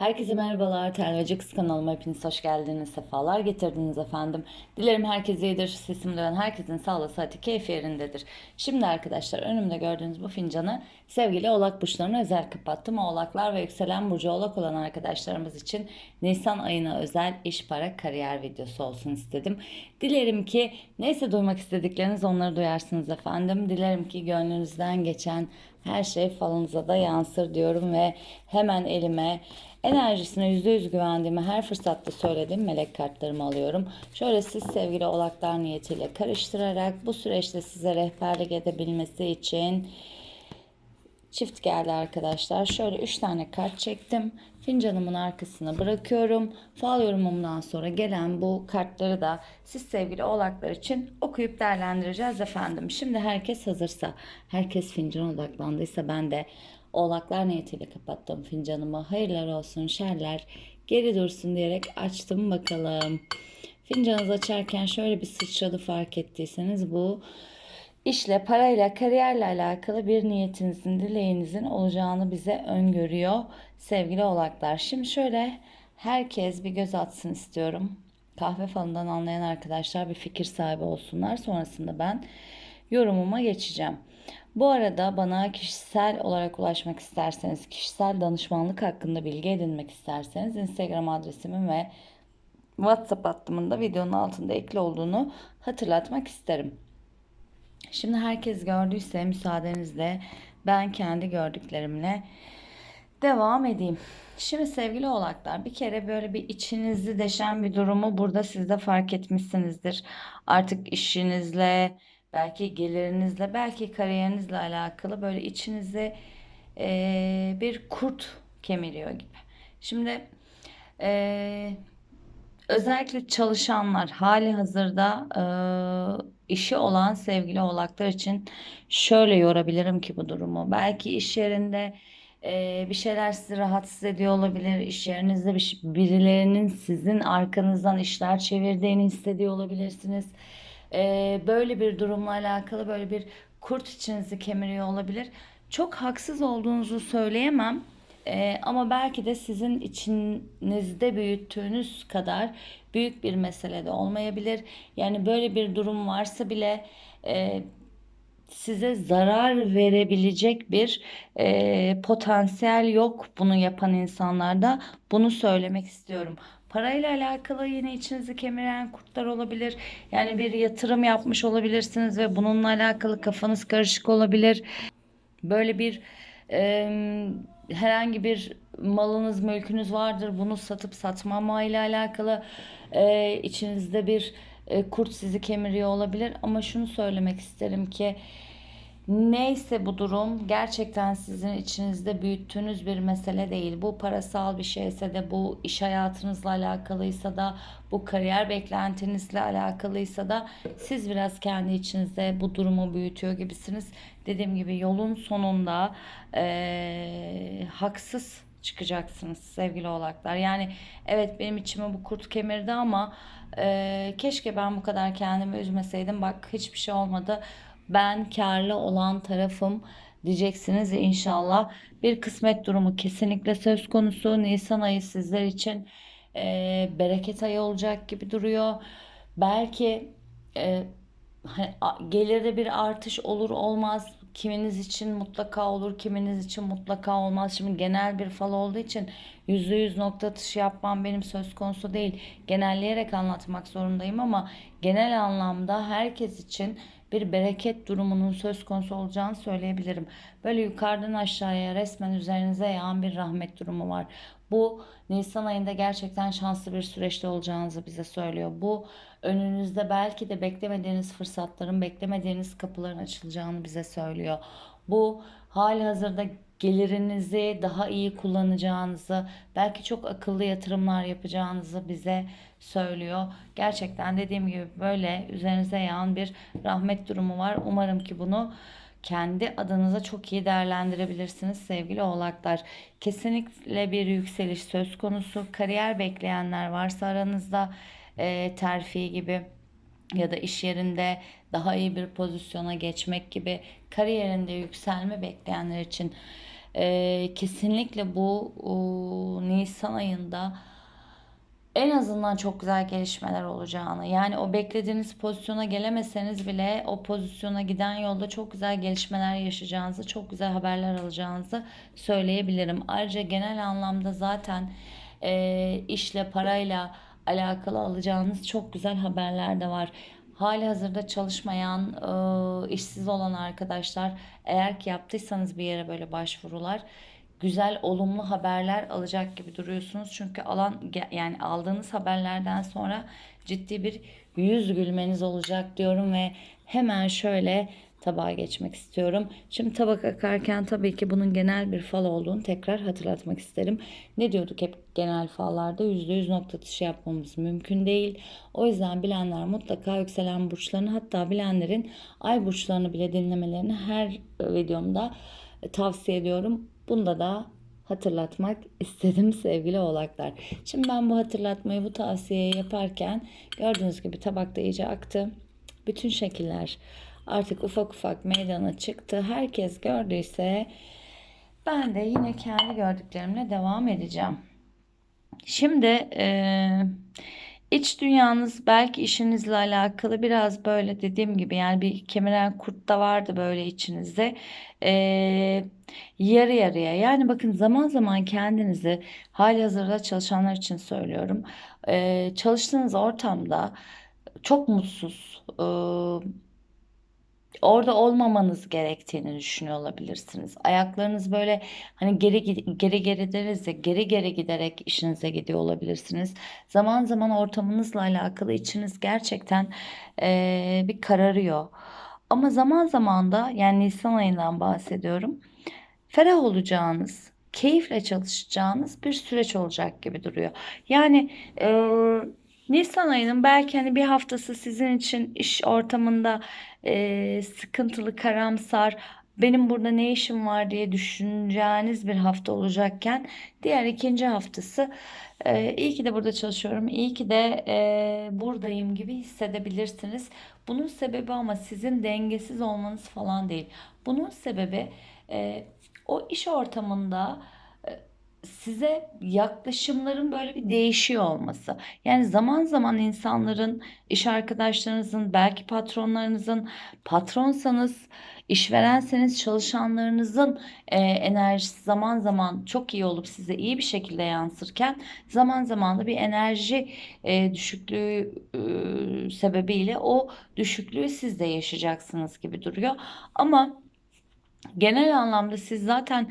Herkese merhabalar. Telvacı Kız kanalıma hepiniz hoş geldiniz. Sefalar getirdiniz efendim. Dilerim herkes iyidir. Sesim duyan herkesin sağlığı, sıhhati, keyfi yerindedir. Şimdi arkadaşlar önümde gördüğünüz bu fincanı sevgili oğlak burçlarına özel kapattım. Oğlaklar ve yükselen burcu oğlak olan arkadaşlarımız için Nisan ayına özel iş, para, kariyer videosu olsun istedim. Dilerim ki neyse duymak istedikleriniz onları duyarsınız efendim. Dilerim ki gönlünüzden geçen her şey falınıza da yansır diyorum ve hemen elime enerjisine %100 güvendiğimi her fırsatta söylediğim melek kartlarımı alıyorum. Şöyle siz sevgili oğlaklar niyetiyle karıştırarak bu süreçte size rehberlik edebilmesi için çift geldi arkadaşlar. Şöyle 3 tane kart çektim. Fincanımın arkasına bırakıyorum. Fal yorumumdan sonra gelen bu kartları da siz sevgili oğlaklar için okuyup değerlendireceğiz efendim. Şimdi herkes hazırsa, herkes fincan odaklandıysa ben de oğlaklar niyetiyle kapattım fincanımı. Hayırlar olsun, şerler geri dursun diyerek açtım bakalım. Fincanınızı açarken şöyle bir sıçradı fark ettiyseniz bu işle, parayla, kariyerle alakalı bir niyetinizin, dileğinizin olacağını bize öngörüyor sevgili oğlaklar. Şimdi şöyle herkes bir göz atsın istiyorum. Kahve falından anlayan arkadaşlar bir fikir sahibi olsunlar. Sonrasında ben yorumuma geçeceğim. Bu arada bana kişisel olarak ulaşmak isterseniz, kişisel danışmanlık hakkında bilgi edinmek isterseniz Instagram adresimin ve WhatsApp hattımın da videonun altında ekli olduğunu hatırlatmak isterim. Şimdi herkes gördüyse müsaadenizle ben kendi gördüklerimle devam edeyim. Şimdi sevgili oğlaklar bir kere böyle bir içinizi deşen bir durumu burada siz de fark etmişsinizdir. Artık işinizle, belki gelirinizle, belki kariyerinizle alakalı böyle içinizi eee, bir kurt kemiriyor gibi. Şimdi eee, özellikle çalışanlar hali hazırda eee, işi olan sevgili oğlaklar için şöyle yorabilirim ki bu durumu. Belki iş yerinde eee, bir şeyler sizi rahatsız ediyor olabilir. İş yerinizde bir, birilerinin sizin arkanızdan işler çevirdiğini hissediyor olabilirsiniz. Eee, böyle bir durumla alakalı böyle bir kurt içinizi kemiriyor olabilir. Çok haksız olduğunuzu söyleyemem. Eee, ama belki de sizin içinizde büyüttüğünüz kadar büyük bir mesele de olmayabilir. Yani böyle bir durum varsa bile eee, size zarar verebilecek bir eee, potansiyel yok bunu yapan insanlarda. Bunu söylemek istiyorum. Parayla alakalı yine içinizi kemiren kurtlar olabilir. Yani bir yatırım yapmış olabilirsiniz ve bununla alakalı kafanız karışık olabilir. Böyle bir e, herhangi bir malınız, mülkünüz vardır. Bunu satıp satmama ile alakalı e, içinizde bir e, kurt sizi kemiriyor olabilir. Ama şunu söylemek isterim ki neyse bu durum gerçekten sizin içinizde büyüttüğünüz bir mesele değil. Bu parasal bir şeyse de bu iş hayatınızla alakalıysa da bu kariyer beklentinizle alakalıysa da siz biraz kendi içinizde bu durumu büyütüyor gibisiniz. Dediğim gibi yolun sonunda eee, haksız çıkacaksınız sevgili oğlaklar. Yani evet benim içime bu kurt kemirdi ama eee, keşke ben bu kadar kendimi üzmeseydim. Bak hiçbir şey olmadı. Ben karlı olan tarafım diyeceksiniz inşallah. Bir kısmet durumu kesinlikle söz konusu. Nisan ayı sizler için eee, bereket ayı olacak gibi duruyor. Belki e, gelirde bir artış olur olmaz. Kiminiz için mutlaka olur, kiminiz için mutlaka olmaz. Şimdi genel bir fal olduğu için yüzde yüz nokta atışı yapmam benim söz konusu değil. Genelleyerek anlatmak zorundayım ama genel anlamda herkes için bir bereket durumunun söz konusu olacağını söyleyebilirim. Böyle yukarıdan aşağıya resmen üzerinize yağan bir rahmet durumu var. Bu Nisan ayında gerçekten şanslı bir süreçte olacağınızı bize söylüyor. Bu önünüzde belki de beklemediğiniz fırsatların, beklemediğiniz kapıların açılacağını bize söylüyor. Bu hali hazırda gelirinizi daha iyi kullanacağınızı, belki çok akıllı yatırımlar yapacağınızı bize söylüyor. Gerçekten dediğim gibi böyle üzerinize yağan bir rahmet durumu var. Umarım ki bunu kendi adınıza çok iyi değerlendirebilirsiniz sevgili oğlaklar. Kesinlikle bir yükseliş söz konusu. Kariyer bekleyenler varsa aranızda e, terfi gibi ya da iş yerinde daha iyi bir pozisyona geçmek gibi kariyerinde yükselme bekleyenler için e, kesinlikle bu o, Nisan ayında en azından çok güzel gelişmeler olacağını yani o beklediğiniz pozisyona gelemeseniz bile o pozisyona giden yolda çok güzel gelişmeler yaşayacağınızı, çok güzel haberler alacağınızı söyleyebilirim. Ayrıca genel anlamda zaten e, işle, parayla alakalı alacağınız çok güzel haberler de var. Hali hazırda çalışmayan, e, işsiz olan arkadaşlar eğer ki yaptıysanız bir yere böyle başvurular güzel olumlu haberler alacak gibi duruyorsunuz. Çünkü alan yani aldığınız haberlerden sonra ciddi bir yüz gülmeniz olacak diyorum ve hemen şöyle tabağa geçmek istiyorum. Şimdi tabak akarken tabii ki bunun genel bir fal olduğunu tekrar hatırlatmak isterim. Ne diyorduk hep genel fallarda %100 nokta atışı yapmamız mümkün değil. O yüzden bilenler mutlaka yükselen burçlarını hatta bilenlerin ay burçlarını bile dinlemelerini her videomda tavsiye ediyorum. Bunda da hatırlatmak istedim sevgili oğlaklar. Şimdi ben bu hatırlatmayı, bu tavsiyeyi yaparken gördüğünüz gibi tabakta iyice aktı. Bütün şekiller artık ufak ufak meydana çıktı. Herkes gördüyse ben de yine kendi gördüklerimle devam edeceğim. Şimdi e, iç dünyanız belki işinizle alakalı biraz böyle dediğim gibi yani bir kemiren kurt da vardı böyle içinizde. E, yarı yarıya yani bakın zaman zaman kendinizi hali hazırda çalışanlar için söylüyorum. E, çalıştığınız ortamda çok mutsuz, e, orada olmamanız gerektiğini düşünüyor olabilirsiniz. Ayaklarınız böyle hani geri geri geri deriz ya geri geri giderek işinize gidiyor olabilirsiniz. Zaman zaman ortamınızla alakalı içiniz gerçekten e, bir kararıyor. Ama zaman zaman da yani Nisan ayından bahsediyorum. Ferah olacağınız, keyifle çalışacağınız bir süreç olacak gibi duruyor. Yani e, Nisan ayının belki hani bir haftası sizin için iş ortamında e, sıkıntılı, karamsar, benim burada ne işim var diye düşüneceğiniz bir hafta olacakken diğer ikinci haftası e, iyi ki de burada çalışıyorum, iyi ki de e, buradayım gibi hissedebilirsiniz. Bunun sebebi ama sizin dengesiz olmanız falan değil. Bunun sebebi e, o iş ortamında size yaklaşımların böyle bir değişiyor olması. Yani zaman zaman insanların, iş arkadaşlarınızın, belki patronlarınızın, patronsanız, işverenseniz çalışanlarınızın e, enerjisi zaman zaman çok iyi olup size iyi bir şekilde yansırken zaman zaman da bir enerji e, düşüklüğü e, sebebiyle o düşüklüğü siz de yaşayacaksınız gibi duruyor. Ama genel anlamda siz zaten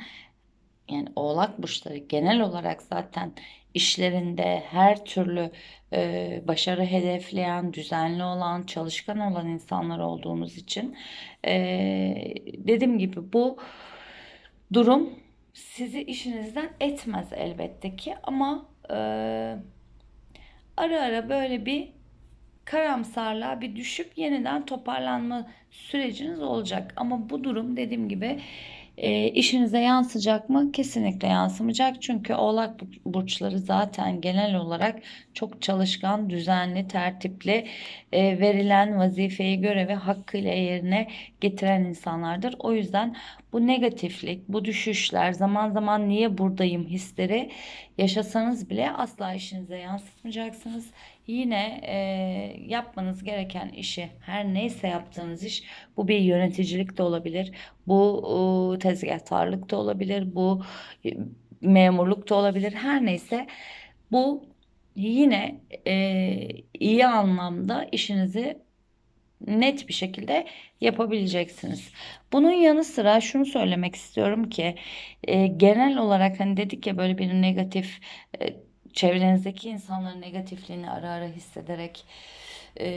yani oğlak burçları genel olarak zaten işlerinde her türlü e, başarı hedefleyen, düzenli olan, çalışkan olan insanlar olduğunuz için e, dediğim gibi bu durum sizi işinizden etmez elbette ki ama e, ara ara böyle bir karamsarlığa bir düşüp yeniden toparlanma süreciniz olacak. Ama bu durum dediğim gibi e, işinize yansıyacak mı? Kesinlikle yansımayacak. Çünkü oğlak burçları zaten genel olarak çok çalışkan, düzenli, tertipli, e, verilen vazifeyi, görevi hakkıyla yerine getiren insanlardır. O yüzden bu negatiflik, bu düşüşler, zaman zaman niye buradayım hisleri yaşasanız bile asla işinize yansıtmayacaksınız. Yine e, yapmanız gereken işi her neyse yaptığınız iş bu bir yöneticilik de olabilir. Bu e, tezgahtarlık da olabilir. Bu memurluk da olabilir. Her neyse bu yine e, iyi anlamda işinizi net bir şekilde yapabileceksiniz. Bunun yanı sıra şunu söylemek istiyorum ki e, genel olarak hani dedik ya böyle bir negatif e, çevrenizdeki insanların negatifliğini ara ara hissederek e,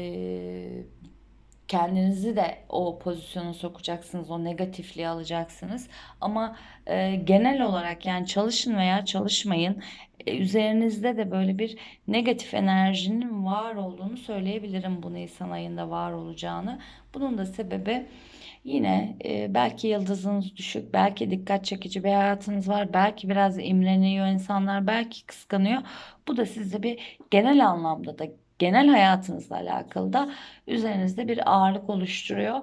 kendinizi de o pozisyona sokacaksınız, o negatifliği alacaksınız. Ama e, genel olarak yani çalışın veya çalışmayın e, üzerinizde de böyle bir negatif enerjinin var olduğunu söyleyebilirim bu Nisan ayında var olacağını. Bunun da sebebi yine e, belki yıldızınız düşük, belki dikkat çekici bir hayatınız var, belki biraz imreniyor insanlar, belki kıskanıyor. Bu da size bir genel anlamda da genel hayatınızla alakalı da üzerinizde bir ağırlık oluşturuyor.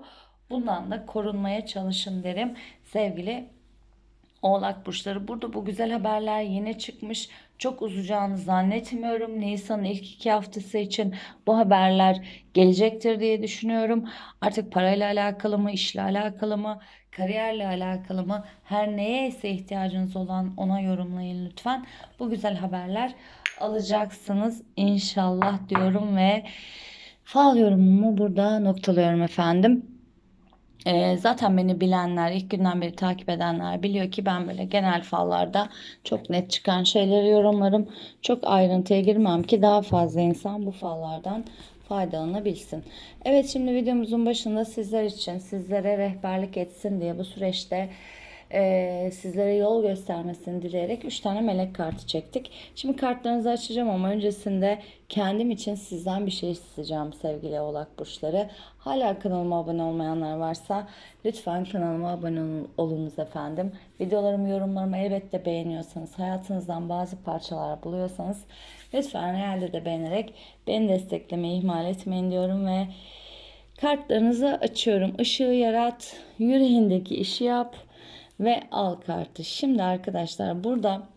Bundan da korunmaya çalışın derim sevgili Oğlak burçları. Burada bu güzel haberler yine çıkmış. çok uzayacağını zannetmiyorum. Nisan'ın ilk iki haftası için bu haberler gelecektir diye düşünüyorum. Artık parayla alakalı mı, işle alakalı mı, kariyerle alakalı mı, her neye ise ihtiyacınız olan ona yorumlayın lütfen. Bu güzel haberler alacaksınız inşallah diyorum ve fal yorumumu burada noktalıyorum efendim. Ee, zaten beni bilenler, ilk günden beri takip edenler biliyor ki ben böyle genel fallarda çok net çıkan şeyleri yorumlarım. Çok ayrıntıya girmem ki daha fazla insan bu fallardan faydalanabilsin. Evet şimdi videomuzun başında sizler için, sizlere rehberlik etsin diye bu süreçte e, sizlere yol göstermesini dileyerek 3 tane melek kartı çektik. Şimdi kartlarınızı açacağım ama öncesinde kendim için sizden bir şey isteyeceğim sevgili oğlak burçları. Hala kanalıma abone olmayanlar varsa lütfen kanalıma abone ol- olunuz efendim. Videolarımı, yorumlarımı elbette beğeniyorsanız, hayatınızdan bazı parçalar buluyorsanız lütfen realde de beğenerek beni desteklemeyi ihmal etmeyin diyorum ve kartlarınızı açıyorum. Işığı yarat, yüreğindeki işi yap ve al kartı. Şimdi arkadaşlar burada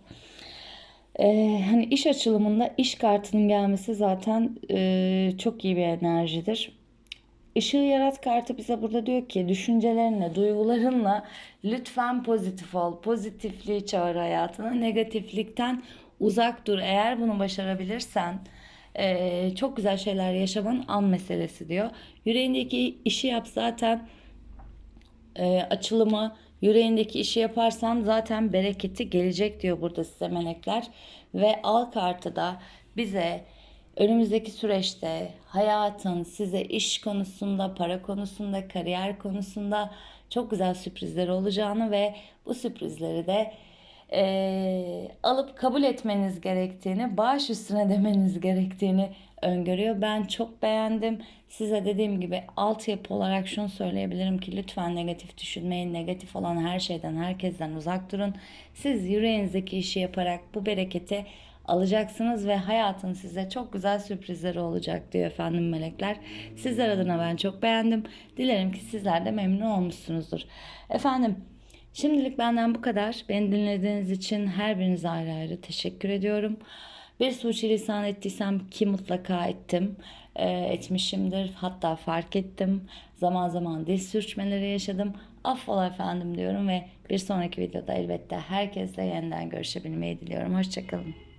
e, hani iş açılımında iş kartının gelmesi zaten e, çok iyi bir enerjidir. Işığı yarat kartı bize burada diyor ki düşüncelerinle, duygularınla lütfen pozitif ol. Pozitifliği çağır hayatına. Negatiflikten uzak dur. Eğer bunu başarabilirsen e, çok güzel şeyler yaşamanın an meselesi diyor. Yüreğindeki işi yap zaten e, açılımı yüreğindeki işi yaparsan zaten bereketi gelecek diyor burada size melekler. Ve al kartı da bize önümüzdeki süreçte hayatın size iş konusunda, para konusunda, kariyer konusunda çok güzel sürprizleri olacağını ve bu sürprizleri de e, alıp kabul etmeniz gerektiğini, baş üstüne demeniz gerektiğini öngörüyor. Ben çok beğendim. Size dediğim gibi altyapı olarak şunu söyleyebilirim ki lütfen negatif düşünmeyin. Negatif olan her şeyden, herkesten uzak durun. Siz yüreğinizdeki işi yaparak bu bereketi alacaksınız ve hayatın size çok güzel sürprizleri olacak diyor efendim melekler. Sizler adına ben çok beğendim. Dilerim ki sizler de memnun olmuşsunuzdur. Efendim Şimdilik benden bu kadar. Beni dinlediğiniz için her birinize ayrı ayrı teşekkür ediyorum. Bir suçilisan ettiysem ki mutlaka ettim. e, etmişimdir. Hatta fark ettim. Zaman zaman dil sürçmeleri yaşadım. Affola efendim diyorum ve bir sonraki videoda elbette herkesle yeniden görüşebilmeyi diliyorum. Hoşçakalın.